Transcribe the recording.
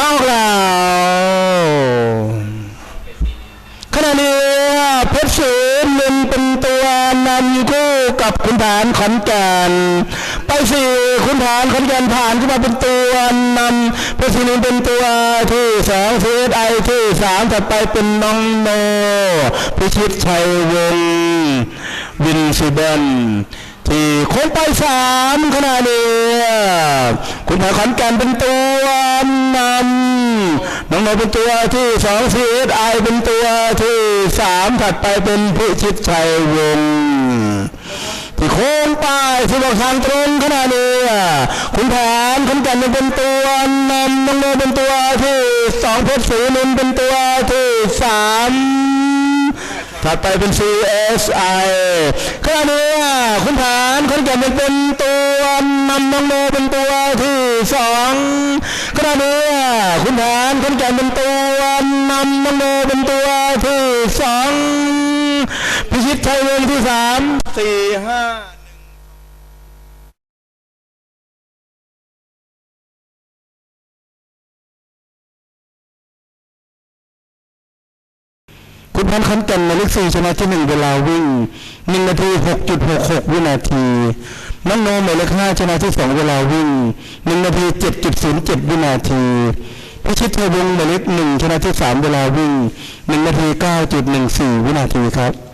มาออกแล้วขณะนี้เพชรศรีนินเป็นตัวนำคู่กับขุนฐานขอนแก่นไปสี่ขุนฐานขอนแก่นผ่านขึ้นมาเป็นตัวนำเพชรศรีนินเป็นตัวที่สองซีไอที่สามถัดไปเป็นน้องโนพิชิตชัยวงศ์วินซีเบน ที่โค้งไปสามขณะนี้คุณผาขอนแก่นเป็นตัวนำน้องโนเป็นตัวที่สองซีเอสไอเป็นตัวที่สามถัดไปเป็นพิชิตชัยวงที่โค้งไปที่บอกทางตรงขณะนี้คุณผานขอนแก่นเป็นตัวนำน้องโนเป็นตัวที่สองเพชรศรีนินเป็นตัวที่สาม ถัดไปเป็น CSI ขณะนี้คุณฐานคนแก่นเป็นตัวนำน้องโมเป็นตัวที่สองขณะนี้คุณฐานคนแก่นเป็นตัวนำน้องโมเป็นตัวที่สองพิชิตชัยวงที่สามสี่ห้า คุณพันธ์ขันแก่นหมายเลขสี่ชนะที่หนึ่งเวลาวิ่งหนึ่งนาทีหกจุดหกหกวินาทีน้องโนหมายเลขห้าชนะที่สองเวลาวิ่งหนึ่งนาทีเจ็ดจุดศูนย์เจ็ดวินาทีพิชิตเทวงหมายเลขหนึ่งชนะที่สามเวลาวิ่งหนึ่งนาทีเก้าจุดหนึ่งสี่วินาทีครับ